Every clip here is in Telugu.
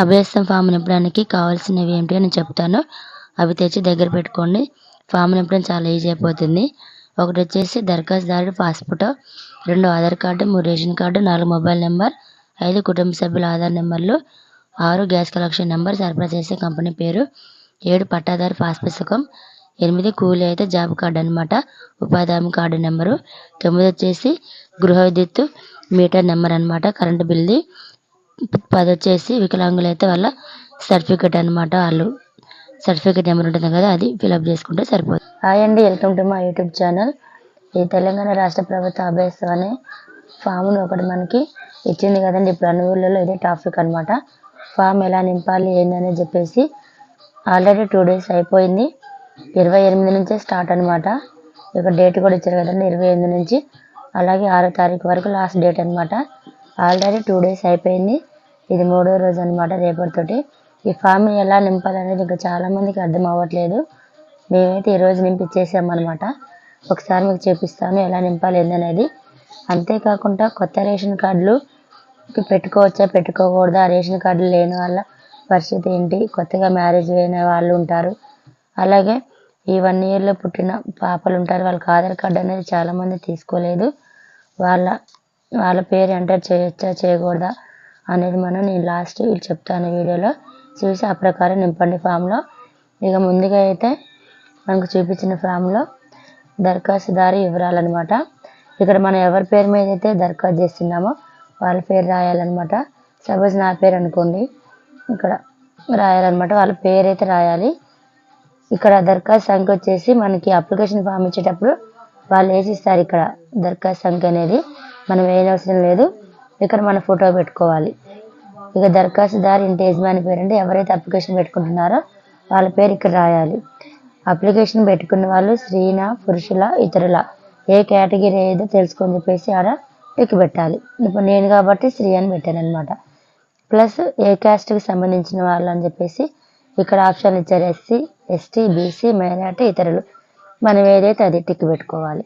అభ్యసం ఫామ్ నింపడానికి కావాల్సినవి ఏంటి అని చెప్తాను. అవి తెచ్చి దగ్గర పెట్టుకోండి. ఫామ్ నింపడం చాలా ఈజీ అయిపోతుంది. ఒకటి వచ్చేసి దరఖాస్తుదారుడు పాస్పోర్ట్ రెండు ఆధార్ కార్డు మూడు రేషన్ కార్డు నాలుగు మొబైల్ నెంబర్ ఐదు కుటుంబ సభ్యుల ఆధార్ నెంబర్లు ఆరు గ్యాస్ కలెక్షన్ నెంబర్ సరఫరా చేసే కంపెనీ పేరు ఏడు పట్టాదారు పాస్ పుస్తకం ఎనిమిది కూలీ అయితే జాబ్ కార్డు అనమాట ఉపాధి హామీ కార్డు నెంబరు తొమ్మిది వచ్చేసి గృహ విద్యుత్ మీటర్ నెంబర్ అనమాట కరెంటు బిల్ది పది వచ్చేసి వికలాంగులు అయితే వాళ్ళ సర్టిఫికేట్ అనమాట వాళ్ళు సర్టిఫికేట్ నెంబర్ ఉంటుంది కదా అది ఫిలప్ చేసుకుంటే సరిపోతుంది హాయ్ అండి వెల్కమ్ టు మా యూట్యూబ్ ఛానల్. ఈ తెలంగాణ రాష్ట్ర ప్రభుత్వ అభ్యసం అనే ఫామ్ను ఒకటి మనకి ఇచ్చింది కదండి. ఇప్పుడు అన్ని ఊళ్ళలో ఇదే టాపిక్ అనమాట ఫామ్ ఎలా నింపాలి ఏందని చెప్పేసి ఆల్రెడీ టూ డేస్ అయిపోయింది. ఇరవై ఎనిమిది నుంచే స్టార్ట్ అనమాట ఇక డేట్ కూడా ఇచ్చారు కదండి ఇరవై ఎనిమిది నుంచి. అలాగే ఆరో తారీఖు వరకు లాస్ట్ డేట్ అనమాట ఆల్రెడీ టూ డేస్ అయిపోయింది. ఇది మూడో రోజు అనమాట రేపటితోటి. ఈ ఫామ్ని ఎలా నింపాలనేది ఇంకా చాలామందికి అర్థం అవ్వట్లేదు. మేమైతే ఈరోజు నింపిచ్చేసామన్నమాట. ఒకసారి మీకు చూపిస్తాను ఎలా నింపాలి ఏందనేది. అంతేకాకుండా కొత్త రేషన్ కార్డులు పెట్టుకోవచ్చా పెట్టుకోకూడదా రేషన్ కార్డులు లేని వాళ్ళ పరిస్థితి ఏంటి కొత్తగా మ్యారేజ్ అయిన వాళ్ళు ఉంటారు. అలాగే ఈ వన్ ఇయర్లో పుట్టిన పాపలు ఉంటారు వాళ్ళకి ఆధార్ కార్డు అనేది చాలామంది తీసుకోలేదు. వాళ్ళ వాళ్ళ పేరు ఎంటర్ చేయొచ్చా చేయకూడదా అనేది మనం నేను లాస్ట్ చెప్తాను వీడియోలో చూసి ఆ ప్రకారం నింపండి ఫామ్లో ఇక ముందుగా అయితే మనకు చూపించిన ఫామ్లో దరఖాస్తుదారు వివరాలన్నమాట. ఇక్కడ మనం ఎవరి పేరు మీద అయితే దరఖాస్తు చేస్తున్నామో వాళ్ళ పేరు రాయాలన్నమాట. సపోజ్ నా పేరు అనుకోండి ఇక్కడ రాయాలన్నమాట. వాళ్ళ పేరు అయితే రాయాలి. ఇక్కడ దరఖాస్తు సంఖ్య వచ్చేసి మనకి అప్లికేషన్ ఫామ్ ఇచ్చేటప్పుడు వాళ్ళు వేసి ఇస్తారు ఇక్కడ? దరఖాస్తు సంఖ్య అనేది మనం వేయనవసరం లేదు. ఇక్కడ మన ఫోటో పెట్టుకోవాలి. ఇక దరఖాస్తుదారు ఇంటి యజమాని పేరు అంటే ఎవరైతే అప్లికేషన్ పెట్టుకుంటున్నారో వాళ్ళ పేరు ఇక్కడ రాయాలి. అప్లికేషన్ పెట్టుకున్న వాళ్ళు స్త్రీన పురుషుల ఇతరుల? ఏ కేటగిరీ ఏదో తెలుసుకొని చెప్పేసి ఆడ టిక్ పెట్టాలి. ఇప్పుడు నేను కాబట్టి స్త్రీ అని పెట్టాను అనమాట ప్లస్ ఏ క్యాస్ట్కి సంబంధించిన వాళ్ళు అని చెప్పేసి ఇక్కడ ఆప్షన్ ఇచ్చారు. ఎస్సీ ఎస్టీ బీసీ మైనార్టీ ఇతరులు. మనం ఏదైతే అది టిక్ పెట్టుకోవాలి.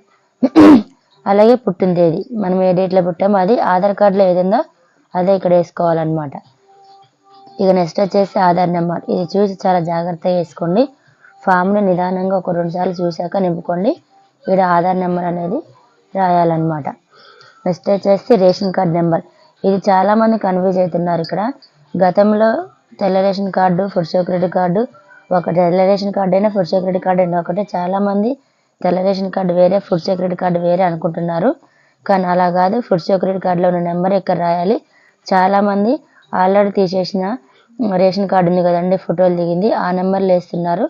అలాగే పుట్టిన తేదీ మనం ఏ డేట్లో పుట్టామో అది ఆధార్ కార్డులో ఏదైందో అదే ఇక్కడ వేసుకోవాలన్నమాట. ఇక నెక్స్ట్ వచ్చేసి ఆధార్ నెంబర్ ఇది చూసి చాలా జాగ్రత్తగా వేసుకోండి. ఫామ్ని నిదానంగా ఒక రెండు సార్లు చూశాక నింపుకోండి. ఇక్కడ ఆధార్ నెంబర్ అనేది రాయాలన్నమాట. నెక్స్ట్ వచ్చేసి రేషన్ కార్డ్ నెంబర్ ఇది చాలామంది కన్ఫ్యూజ్ అవుతున్నారు ఇక్కడ. గతంలో తెల్ల ration card food security card ఒక తెల్ల రేషన్ కార్డు అయినా ఫుడ్ సెక్యూరిటీ కార్డు అయినా ఒకటే చాలామంది తెల్ల రేషన్ కార్డు వేరే ఫుడ్ సెక్యూరిటీ కార్డు వేరే అనుకుంటున్నారు. కానీ అలా కాదు ఫుడ్ సెక్యూరిటీ కార్డులో ఉన్న నెంబర్ ఇక్కడ రాయాలి? చాలామంది ఆల్రెడీ తీసేసిన రేషన్ కార్డు ఉంది కదండి ఫోటోలు దిగింది ఆ నెంబర్లు వేస్తున్నారు.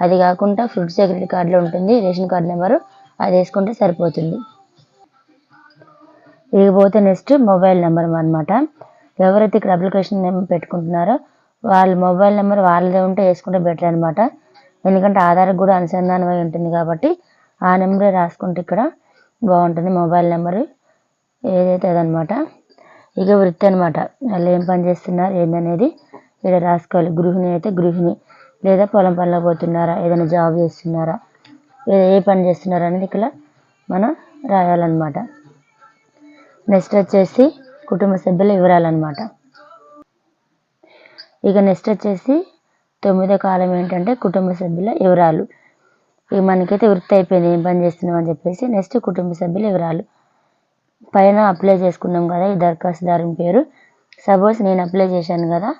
అది కాకుండా ఫుడ్ సెక్యూరిటీ కార్డులో ఉంటుంది రేషన్ కార్డు నెంబరు అది వేసుకుంటే సరిపోతుంది. ఇకపోతే నెక్స్ట్ మొబైల్ నెంబర్ అనమాట ఎవరైతే ఇక్కడ అప్లికేషన్ నెంబర్ పెట్టుకుంటున్నారో వాళ్ళ మొబైల్ నెంబర్ వాళ్ళదే ఉంటే వేసుకుంటే బెటర్ అనమాట ఎందుకంటే ఆధార్కి కూడా అనుసంధానం అయి ఉంటుంది కాబట్టి ఆ నెంబరే రాసుకుంటే ఇక్కడ బాగుంటుంది మొబైల్ నెంబరు. ఏదైతే అదనమాట. ఇక వృత్తి అనమాట వాళ్ళు ఏం పని చేస్తున్నారు ఏందనేది ఇక్కడ రాసుకోవాలి. గృహిణి అయితే గృహిణి. లేదా పొలం పనిలో పోతున్నారా ఏదైనా జాబ్ చేస్తున్నారా ఏ పని చేస్తున్నారా అనేది ఇక్కడ మనం రాయాలన్నమాట. నెక్స్ట్ వచ్చేసి కుటుంబ సభ్యుల వివరాలన్నమాట. ఇక నెక్స్ట్ వచ్చేసి తొమ్మిదో కాలం ఏంటంటే కుటుంబ సభ్యుల వివరాలు. ఇక మనకైతే వృత్తి అయిపోయింది ఏం పని చేస్తున్నాం అని చెప్పేసి నెక్స్ట్ కుటుంబ సభ్యుల వివరాలు. పైన అప్లై చేసుకున్నాం కదా ఈ దరఖాస్తుదారుని పేరు. సపోజ్ నేను అప్లై చేశాను కదా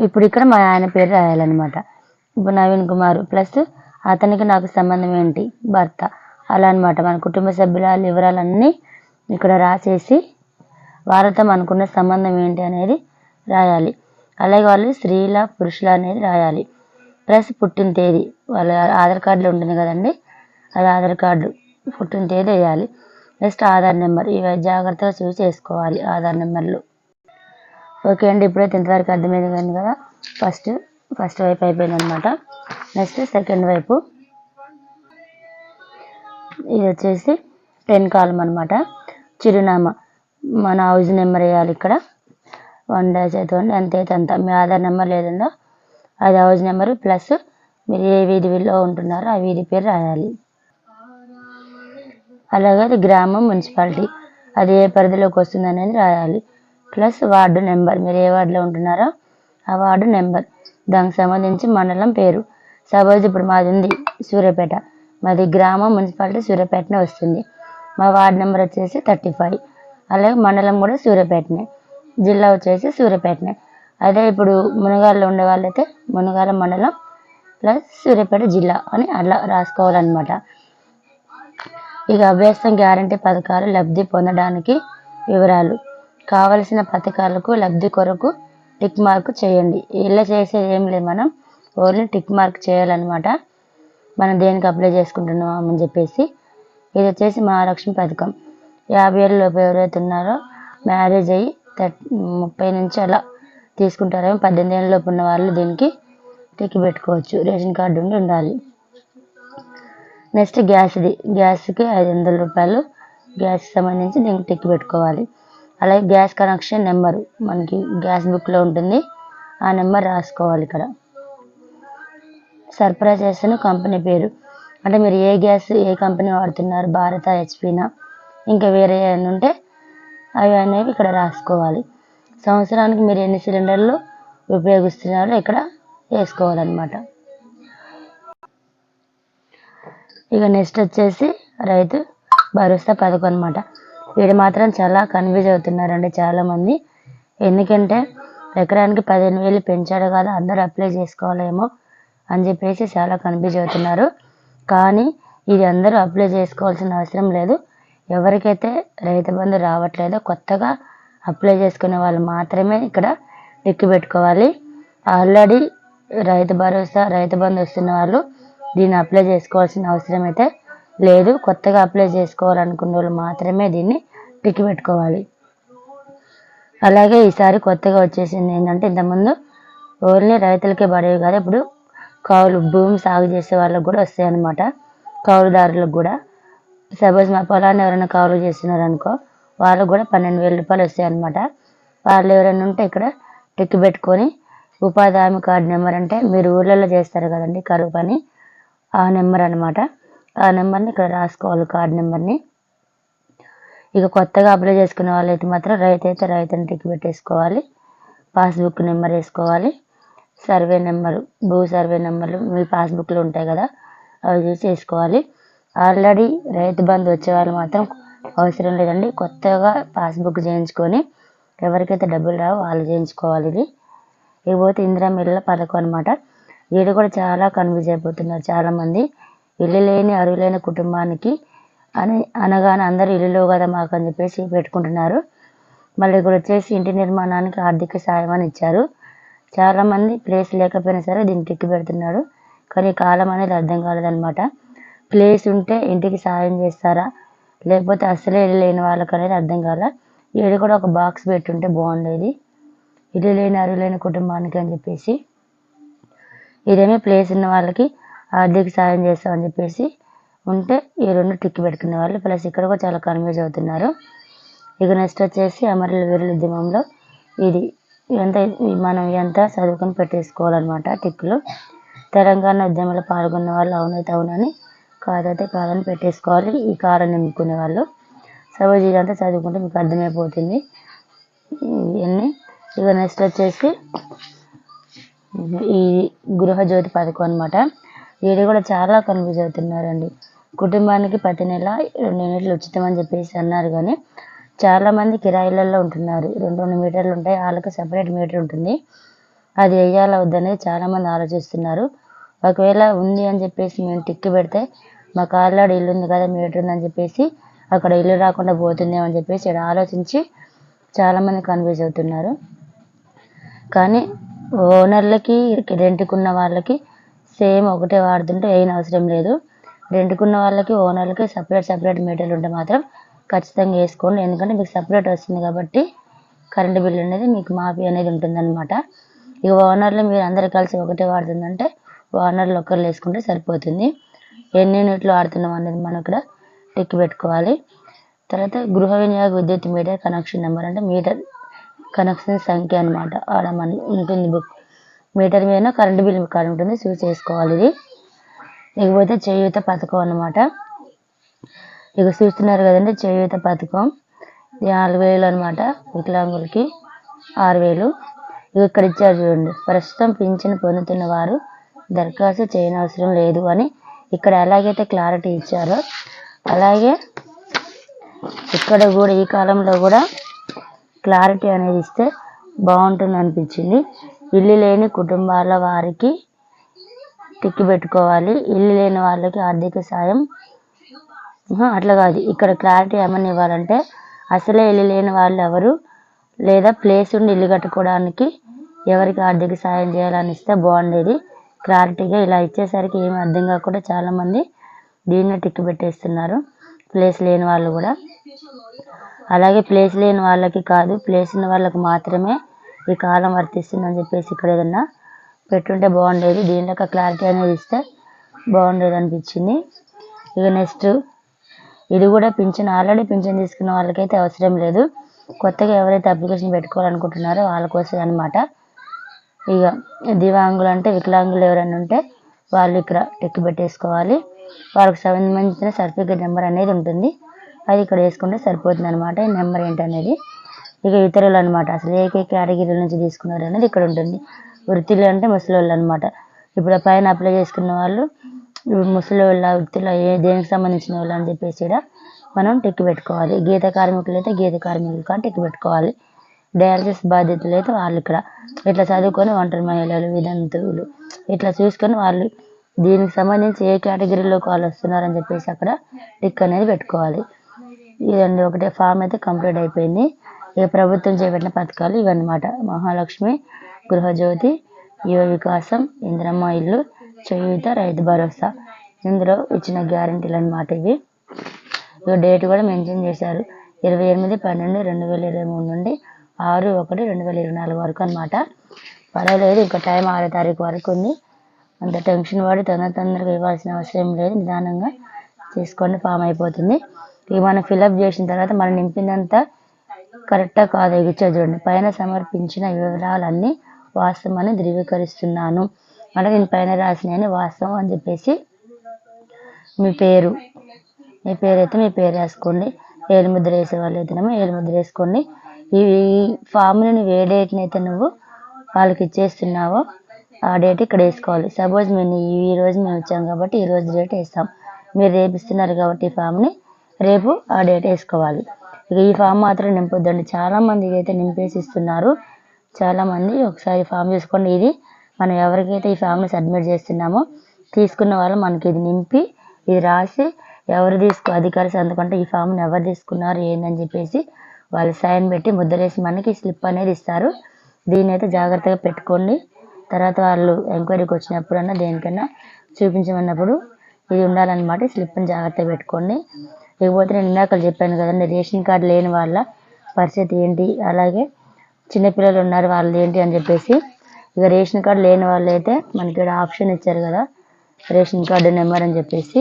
ఇప్పుడు ఇక్కడ మా ఆయన పేరు రాయాలన్నమాట. ఇప్పుడు నవీన్ కుమార్ ప్లస్ అతనికి నాకు సంబంధం ఏంటి? భర్త. అలా అనమాట మన కుటుంబ సభ్యుల వివరాలన్నీ ఇక్కడ రాసేసి వారితో మనకున్న సంబంధం ఏంటి అనేది రాయాలి. అలాగే వాళ్ళు స్త్రీల పురుషుల అనేది రాయాలి. ప్లస్ పుట్టిన తేదీ. వాళ్ళ ఆధార్ కార్డులో ఉంటుంది కదండి. అది ఆధార్ కార్డు పుట్టిన తేదీ వేయాలి. Next Aadhaar number. ఇవి జాగ్రత్తగా చూసి వేసుకోవాలి ఆధార్ నెంబర్లు. ఓకే అండి ఇప్పుడైతే ఇంతవరకు అర్థమైంది కానీ కదా. ఫస్ట్ ఫస్ట్ వైపు అయిపోయింది అనమాట నెక్స్ట్ సెకండ్ వైపు. ఇది వచ్చేసి టెన్ కాలం అనమాట చిరునామా. మన హౌస్ నెంబర్ వేయాలి ఇక్కడ. వన్ డాష్ అయితే వన్ ఎంత అయితే అంత మీ ఆధార్ నెంబర్ లేదందో? అది హౌస్ నెంబర్ ప్లస్ మీరు ఏ వీధిలో ఉంటున్నారో ఆ వీధి పేరు రాయాలి. అలాగే అది గ్రామం మున్సిపాలిటీ. అది ఏ పరిధిలోకి వస్తుంది అనేది రాయాలి. Plus ward number. మీరు ఏ వార్డులో ఉంటున్నారో ఆ వార్డు నెంబర్. దానికి సంబంధించి మండలం పేరు. సపోజ్ ఇప్పుడు మాది ఉంది సూర్యాపేట. మాది గ్రామం మున్సిపాలిటీ సూర్యాపేటనే వస్తుంది. మా వార్డు నెంబర్ వచ్చేసి థర్టీ ఫైవ్. అలాగే మండలం కూడా సూర్యాపేటనే. జిల్లా వచ్చేసి సూర్యాపేటనే. అదే ఇప్పుడు మునగాల్లో ఉండే వాళ్ళైతే మునగాల మండలం ప్లస్ సూర్యాపేట జిల్లా అని అలా రాసుకోవాలన్నమాట. ఇక అభ్యాసం గ్యారంటీ పథకాలు లబ్ధి పొందడానికి వివరాలు. కావలసిన పథకాలకు లబ్ధి కొరకు టిక్ మార్క్ చేయండి. ఇలా చేసేది ఏం లేదు మనం. ఓన్లీ టిక్ మార్క్ చేయాలన్నమాట. మనం దేనికి అప్లై చేసుకుంటున్నాం అని చెప్పేసి. ఇది వచ్చేసి మహాలక్ష్మి పథకం. యాభై ఏళ్ళలోపు ఎవరైతే ఉన్నారో మ్యారేజ్ అయ్యి థర్టీ ముప్పై నుంచి అలా తీసుకుంటారేమో పద్దెనిమిది ఏళ్ళలోపు ఉన్న వాళ్ళు దీనికి టిక్ పెట్టుకోవచ్చు. రేషన్ కార్డు ఉండి ఉండాలి. నెక్స్ట్ గ్యాస్ది గ్యాస్కి ఐదు వందల రూపాయలు గ్యాస్కి సంబంధించి దీనికి టిక్ పెట్టుకోవాలి. అలాగే గ్యాస్ కనెక్షన్ నెంబరు మనకి గ్యాస్ బుక్లో ఉంటుంది. ఆ నెంబర్ రాసుకోవాలి ఇక్కడ. సరఫరా చేసిన కంపెనీ పేరు. అంటే మీరు ఏ గ్యాస్ ఏ కంపెనీ వాడుతున్నారు? భారత హెచ్పినా? ఇంకా వేరే ఏమైనా ఉంటే అవి అనేవి ఇక్కడ రాసుకోవాలి. సంవత్సరానికి మీరు ఎన్ని సిలిండర్లు ఉపయోగిస్తున్నారో ఇక్కడ వేసుకోవాలన్నమాట. ఇక నెక్స్ట్ వచ్చేసి రైతు భరోసా పథకం అనమాట వీడు మాత్రం చాలా కన్ఫ్యూజ్ అవుతున్నారండి చాలామంది. ఎందుకంటే ఎకరానికి పదిహేను వేలు పెంచాడు కదా అందరూ అప్లై చేసుకోవాలేమో అని చెప్పేసి చాలా కన్ఫ్యూజ్ అవుతున్నారు. కానీ ఇది అందరూ అప్లై చేసుకోవాల్సిన అవసరం లేదు. ఎవరికైతే రైతు బంధు రావట్లేదో కొత్తగా అప్లై చేసుకునే వాళ్ళు మాత్రమే ఇక్కడ దిక్కు పెట్టుకోవాలి. ఆల్రెడీ రైతు భరోసా రైతు బంధు వస్తున్న వాళ్ళు దీన్ని అప్లై చేసుకోవాల్సిన అవసరం అయితే లేదు. కొత్తగా అప్లై చేసుకోవాలనుకున్న వాళ్ళు మాత్రమే దీన్ని టిక్ పెట్టుకోవాలి. అలాగే ఈసారి కొత్తగా వచ్చేసింది ఏంటంటే ఇంతకుముందు ఓన్లీ రైతులకే పడేవి కాదు ఇప్పుడు కౌలు భూమి సాగు చేసే వాళ్ళకి కూడా వస్తాయి అన్నమాట కౌలుదారులకు కూడా. సపోజ్ మా పొలాన్ని ఎవరైనా కౌలు చేస్తున్నారనుకో వాళ్ళకు కూడా పన్నెండు వేల రూపాయలు వస్తాయి అన్నమాట వాళ్ళు ఎవరైనా ఉంటే ఇక్కడ టిక్ పెట్టుకొని ఉపాధి హామీ కార్డు నెంబర్ అంటే మీరు ఊళ్ళల్లో చేస్తారు కదండి కరువు పని ఆ నెంబర్ అనమాట ఆ నెంబర్ని ఇక్కడ రాసుకోవాలి కార్డు నెంబర్ని. ఇక కొత్తగా అప్లై చేసుకునే వాళ్ళైతే మాత్రం రైతు అయితే రైతుని టిక్ పెట్టేసుకోవాలి. పాస్బుక్ నెంబర్ వేసుకోవాలి. సర్వే నెంబరు భూ సర్వే నెంబర్లు మీ పాస్బుక్లో ఉంటాయి కదా అవి చూసి వేసుకోవాలి. ఆల్రెడీ రైతు బంధు వచ్చే వాళ్ళు మాత్రం అవసరం లేదండి. కొత్తగా పాస్బుక్ చేయించుకొని ఎవరికైతే డబ్బులు రావో వాళ్ళు చేయించుకోవాలి ఇది. ఇకపోతే ఇందిరా మిల్ల పథకం అనమాట వీడు కూడా చాలా కన్ఫ్యూజ్ అయిపోతున్నారు చాలామంది. ఇల్లు లేని అరువు లేని కుటుంబానికి అని అనగానే అందరూ ఇల్లులో కదా మాకు అని చెప్పేసి పెట్టుకుంటున్నారు. మళ్ళీ ఇక్కడ వచ్చేసి ఇంటి నిర్మాణానికి ఆర్థిక సాయం అని ఇచ్చారు. చాలామంది ప్లేస్ లేకపోయినా సరే దీన్ని టిక్కి పెడుతున్నారు. కానీ కాలం అనేది అర్థం కాలేదనమాట ప్లేస్ ఉంటే ఇంటికి సాయం చేస్తారా? లేకపోతే అసలే ఇల్లు లేని వాళ్ళకి అనేది అర్థం కాల? వీడు కూడా ఒక బాక్స్ పెట్టుంటే బాగుండేది. ఇల్లు లేని అరువులైన కుటుంబానికి అని చెప్పేసి ఇదేమీ ప్లేస్ ఉన్న వాళ్ళకి ఆర్థిక సాయం చేస్తామని చెప్పేసి ఉంటే ఈ రెండు టిక్ పెట్టుకునే వాళ్ళు. ప్లస్ ఇక్కడ కూడా చాలా కన్ఫ్యూజ్ అవుతున్నారు. ఇక నెక్స్ట్ వచ్చేసి అమరుల వీరుల ఉద్యమంలో ఇది ఎంత మనం ఎంత చదువుకొని పెట్టేసుకోవాలన్నమాట టిక్కులు తెలంగాణ ఉద్యమంలో పాల్గొన్న వాళ్ళు అవునైతే అవునని కాదైతే కాదని పెట్టేసుకోవాలి. ఈ కారం నింపుకునే వాళ్ళు. సపోజ్ ఇదంతా చదువుకుంటే మీకు అర్థమైపోతుంది. ఇవన్నీ ఇక నెక్స్ట్ వచ్చేసి ఈ గృహజ్యోతి పథకం అనమాట వీడు కూడా చాలా కన్ఫ్యూజ్ అవుతున్నారండి కుటుంబానికి ప్రతి నెల రెండు యూనిట్లు ఉచితం అని చెప్పేసి అన్నారు కానీ చాలామంది కిరాయిలలో ఉంటున్నారు. రెండు రెండు మీటర్లు ఉంటాయి. వాళ్ళకి సపరేట్ మీటర్ ఉంటుంది. అది వేయాలా వద్దనేది చాలామంది ఆలోచిస్తున్నారు. ఒకవేళ ఉంది అని చెప్పేసి మేము టిక్కి పెడితే మా ఆల్రెడీ ఇల్లు ఉంది కదా మీటర్ ఉందని చెప్పేసి అక్కడ ఇల్లు రాకుండా పోతుందేమని అని చెప్పేసి ఇక్కడ ఆలోచించి చాలామంది కన్ఫ్యూజ్ అవుతున్నారు కానీ ఓనర్లకి రెంట్కి ఉన్న వాళ్ళకి సేమ్ ఒకటే వాడుతుంటే ఏం అవసరం లేదు. రెంట్కి ఉన్న వాళ్ళకి ఓనర్లకి సపరేట్ సపరేట్ మీటర్లు ఉంటే మాత్రం ఖచ్చితంగా వేసుకోండి. ఎందుకంటే మీకు సపరేట్ వస్తుంది కాబట్టి కరెంటు బిల్ అనేది మీకు మాఫీ అనేది ఉంటుందన్నమాట. ఇక ఓనర్లు మీరు అందరు కలిసి ఒకటే వాడుతుందంటే ఓనర్లు ఒకరు వేసుకుంటే సరిపోతుంది. ఎన్ని యూనిట్లు వాడుతున్నాం అనేది మనం ఇక్కడ టిక్ పెట్టుకోవాలి. తర్వాత గృహ వినియోగ విద్యుత్ మీటర్ కనెక్షన్ నెంబర్ అంటే మీటర్ కనెక్షన్ సంఖ్య అనమాట ఆడ మన ఉంటుంది బుక్ మీటర్ మీద కరెంటు బిల్ కార్డు ఉంటుంది చూసి చేసుకోవాలి ఇది. ఇకపోతే చేయూత పథకం అనమాట ఇక చూస్తున్నారు కదండి చేయూత పథకం. ఇది నాలుగు వేలు అనమాట వికలాంగులకి. ఆరు వేలు. ఇక ఇక్కడ ఇచ్చారు చూడండి ప్రస్తుతం పింఛను పొందుతున్న వారు దరఖాస్తు చేయనవసరం లేదు అని ఇక్కడ ఎలాగైతే క్లారిటీ ఇచ్చారో అలాగే ఇక్కడ కూడా ఈ కాలంలో కూడా క్లారిటీ అనేది ఇస్తే బాగుంటుంది అనిపించింది. ఇల్లు లేని కుటుంబాల వారికి టిక్కి పెట్టుకోవాలి. ఇల్లు లేని వాళ్ళకి ఆర్థిక సాయం. అట్లా కాదు. ఇక్కడ క్లారిటీ ఏమని ఇవ్వాలంటే అసలే ఇల్లు లేని వాళ్ళు ఎవరు లేదా ప్లేస్ ఉండి ఇల్లు కట్టుకోవడానికి ఎవరికి ఆర్థిక సాయం చేయాలని ఇస్తే బాగుండేది. క్లారిటీగా ఇలా ఇచ్చేసరికి ఏమి అర్థం కాకుండా చాలామంది దీన్ని టిక్కి పెట్టేస్తున్నారు. ప్లేస్ లేని వాళ్ళు కూడా. అలాగే ప్లేస్ లేని వాళ్ళకి కాదు ప్లేస్ ఉన్న వాళ్ళకి మాత్రమే ఈ కాలం వర్తిస్తుందని చెప్పేసి ఇక్కడ ఏదన్నా పెట్టుంటే బాగుండేది. దీనిలో క్లారిటీ అనేది ఇస్తే బాగుండేది అనిపించింది. ఇక నెక్స్ట్ ఇది కూడా పింఛన్ ఆల్రెడీ పింఛన్ తీసుకున్న వాళ్ళకైతే అవసరం లేదు. కొత్తగా ఎవరైతే అప్లికేషన్ పెట్టుకోవాలనుకుంటున్నారో వాళ్ళ కోసం అనమాట ఇక దివాంగులు అంటే వికలాంగులు ఎవరైనా ఉంటే వాళ్ళు ఇక్కడ టెక్ పెట్టేసుకోవాలి. వాళ్ళకి సంబంధించిన సర్టిఫికేట్ నెంబర్ అనేది ఉంటుంది. అది ఇక్కడ వేసుకుంటే సరిపోతుంది అనమాట ఈ నెంబర్ ఏంటనేది? ఇక ఇతరులు అనమాట అసలు ఏ కేటగిరీల నుంచి తీసుకున్నారు అనేది ఇక్కడ ఉంటుంది. వృత్తిలో అంటే ముసలి వాళ్ళు అనమాట ఇప్పుడు పైన అప్లై చేసుకున్న వాళ్ళు ముసలివాళ్ళ ముసలి వాళ్ళ వృత్తిలో ఏ దేనికి సంబంధించిన వాళ్ళు అని చెప్పేసి ఇక్కడ మనం టిక్ పెట్టుకోవాలి. గీత కార్మికులు అయితే గీత కార్మికులు కానీ టిక్ పెట్టుకోవాలి. డయాలసిస్ బాధితులు అయితే వాళ్ళు ఇక్కడ. ఇట్లా చదువుకొని ఒంటరి మహిళలు విదంతువులు ఇట్లా చూసుకొని వాళ్ళు దీనికి సంబంధించి ఏ కేటగిరీలోకి వాళ్ళు వస్తున్నారని చెప్పేసి అక్కడ టిక్ అనేది పెట్టుకోవాలి. ఇదండి ఒకటే ఫామ్ అయితే కంప్లీట్ అయిపోయింది. ఇక ప్రభుత్వం చేపట్టిన పథకాలు ఇవన్నమాట. మహాలక్ష్మి గృహజ్యోతి యువ వికాసం ఇందిరమ్మ ఇల్లు చేయూత రైతు భరోసా. ఇందులో ఇచ్చిన గ్యారంటీలు అన్నమాట ఇవి. ఇక డేట్ కూడా మెన్షన్ చేశారు. ఇరవై ఎనిమిది పన్నెండు రెండు వేల ఇరవై మూడు నుండి ఆరు ఒకటి రెండు వేల ఇరవై నాలుగు వరకు అనమాట పర్వాలేదు ఇంకా టైం ఆరో తారీఖు వరకు ఉంది. అంత టెన్షన్ పడి తొందర తొందరగా ఇవ్వాల్సిన అవసరం లేదు. నిదానంగా చేసుకోండి ఫామ్ అయిపోతుంది. ఇవి మనం ఫిలప్ చేసిన తర్వాత మనం నింపినంత కరెక్టా కాదు ఇచ్చా చూడండి. పైన సమర్పించిన వివరాలన్నీ వాస్తవమని ధృవీకరిస్తున్నాను. అంటే నేను పైన రాసిన వాస్తవం అని చెప్పేసి మీ పేరు. మీ పేరు అయితే మీ పేరు వేసుకోండి ఏలు ముద్ర వేసే వాళ్ళు అయితేనేమో ఏలు ముద్ర వేసుకోండి. ఈ ఫామ్ని నువ్వు ఏ డేట్నైతే నువ్వు వాళ్ళకి ఇచ్చేస్తున్నావో ఆ డేట్ ఇక్కడ వేసుకోవాలి. సపోజ్ మేము ఈ రోజు మేము వచ్చాం కాబట్టి ఈ రోజు డేట్ వేస్తాం. మీరు రేపు ఇస్తున్నారు కాబట్టి ఈ ఫామ్ని రేపు ఆ డేట్ వేసుకోవాలి. ఇక ఈ ఫామ్ మాత్రం నింపొద్దండి. చాలామంది అయితే నింపేసి ఇస్తున్నారు చాలామంది ఒకసారి ఫామ్ చూసుకోండి. ఇది మనం ఎవరికైతే ఈ ఫామ్ని సబ్మిట్ చేస్తున్నామో తీసుకున్న వాళ్ళు మనకి ఇది నింపి ఇది రాసి ఎవరు తీసుకు అధికారి సంతకంటే ఈ ఫామ్ని ఎవరు తీసుకున్నారు ఏందని చెప్పేసి వాళ్ళు సైన్ పెట్టి ముద్దలేసి మనకి స్లిప్ అనేది ఇస్తారు. దీన్ని అయితే జాగ్రత్తగా పెట్టుకోండి. తర్వాత వాళ్ళు ఎంక్వైరీకి వచ్చినప్పుడన్నా దేనికన్నా చూపించమన్నప్పుడు ఇది ఉండాలన్నమాట. స్లిప్ని జాగ్రత్తగా పెట్టుకోండి. ఇకపోతే నేను ఇందాక చెప్పాను కదండి రేషన్ కార్డు లేని వాళ్ళ పరిస్థితి ఏంటి? అలాగే చిన్నపిల్లలు ఉన్నారు వాళ్ళు ఏంటి అని చెప్పేసి ఇక రేషన్ కార్డు లేని వాళ్ళు అయితే మనకి ఇక్కడ ఆప్షన్ ఇచ్చారు కదా రేషన్ కార్డు నెంబర్ అని చెప్పేసి.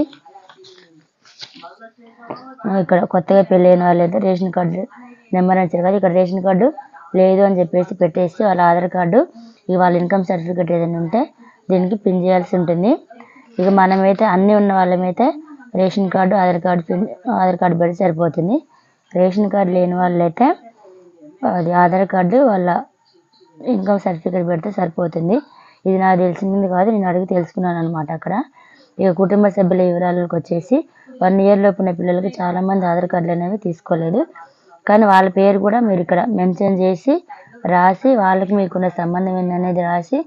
ఇక్కడ కొత్తగా పెళ్ళైన వాళ్ళు అయితే రేషన్ కార్డు నెంబర్ అని ఇచ్చారు కదా ఇక్కడ రేషన్ కార్డు లేదు అని చెప్పేసి పెట్టేసి వాళ్ళ ఆధార్ కార్డు ఇక వాళ్ళ ఇన్కమ్ సర్టిఫికేట్ ఏదైనా ఉంటే దీనికి పిన్ చేయాల్సి ఉంటుంది. ఇక మనమైతే అన్నీ ఉన్న వాళ్ళమైతే ration card Aadhaar card pin Aadhaar card పెడితే సరిపోతుంది. రేషన్ కార్డు లేని వాళ్ళైతే అది ఆధార్ కార్డు వాళ్ళ ఇన్కమ్ సర్టిఫికేట్ పెడితే సరిపోతుంది. ఇది నాకు తెలిసింది కాదు నేను అడిగి తెలుసుకున్నాను అనమాట అక్కడ. ఇక కుటుంబ సభ్యుల వివరాలకు వచ్చేసి వన్ ఇయర్ లోపు ఉన్న పిల్లలకి చాలామంది ఆధార్ కార్డులు అనేవి తీసుకోలేదు. కానీ వాళ్ళ పేరు కూడా మీరు ఇక్కడ మెన్షన్ చేసి రాసి వాళ్ళకి మీకున్న సంబంధం ఏంటనేది రాసి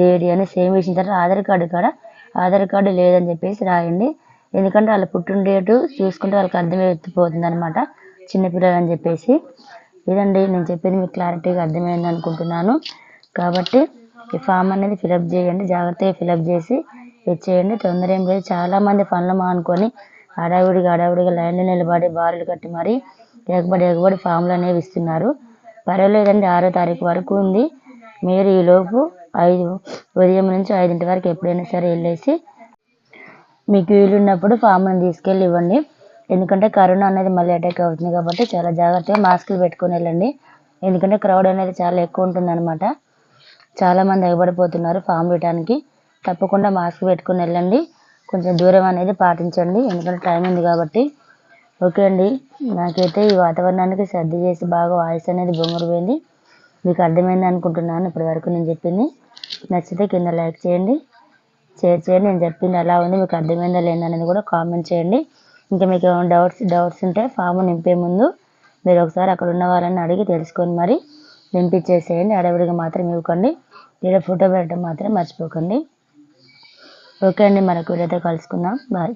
దేడి అని సేమ్ ఇచ్చిన తర్వాత ఆధార్ కార్డు కూడా ఆధార్ కార్డు లేదని చెప్పేసి రాయండి. ఎందుకంటే వాళ్ళ పుట్టిండేటు చూసుకుంటే వాళ్ళకి అర్థమైపోతుంది అనమాట చిన్నపిల్లలు అని చెప్పేసి. ఇదండి నేను చెప్పేది మీకు క్లారిటీగా అర్థమైంది అనుకుంటున్నాను. కాబట్టి ఈ ఫామ్ అనేది ఫిలప్ చేయండి జాగ్రత్తగా ఫిలప్ చేసి ఇచ్చేయండి. తొందర ఏం లేదు. చాలామంది పనులు మానుకొని హడావుడిగా హడావిడిగా లైన్లో నిలబడి బారులు కట్టి మరి ఎగబడి ఎగబడి ఫామ్లు అనేవి ఇస్తున్నారు. పర్వాలేదండి ఆరో తారీఖు వరకు ఉంది. మీరు ఈలోపు ఐదు ఉదయం నుంచి ఐదింటి వరకు ఎప్పుడైనా సరే వెళ్ళేసి మీకు వీలున్నప్పుడు ఫామ్ని తీసుకెళ్ళి ఇవ్వండి. ఎందుకంటే కరోనా అనేది మళ్ళీ అటాక్ అవుతుంది కాబట్టి చాలా జాగ్రత్తగా మాస్కులు పెట్టుకొని వెళ్ళండి. ఎందుకంటే క్రౌడ్ అనేది చాలా ఎక్కువ ఉంటుంది అనమాట చాలామంది ఎగబడిపోతున్నారు ఫామ్ ఇవ్వడానికి తప్పకుండా మాస్క్ పెట్టుకుని వెళ్ళండి. కొంచెం దూరం అనేది పాటించండి. ఎందుకంటే టైం ఉంది కాబట్టి. ఓకే అండి. నాకైతే ఈ వాతావరణానికి సర్ది చేసి బాగా వాయిస్ అనేది బొంగురు మీకు అర్థమైంది అనుకుంటున్నాను. ఇప్పటివరకు నేను చెప్పింది. నచ్చితే కింద లైక్ చేయండి. షేర్ చేయండి. నేను చెప్పింది ఎలా ఉంది మీకు అర్థమైందా లేదా అనేది కూడా కామెంట్ చేయండి. ఇంకా మీకు ఏమైనా డౌట్స్ డౌట్స్ ఉంటే ఫామ్ నింపే ముందు మీరు ఒకసారి అక్కడ ఉన్న వాళ్ళని అడిగి తెలుసుకొని మరి నింపించేసేయండి. అడవిడిగా మాత్రం ఇవ్వకండి. ఇలా ఫోటో పెట్టడం మాత్రం మర్చిపోకండి. ఓకే అండి. మరొక వీడియోతో కలుసుకుందాం. బాయ్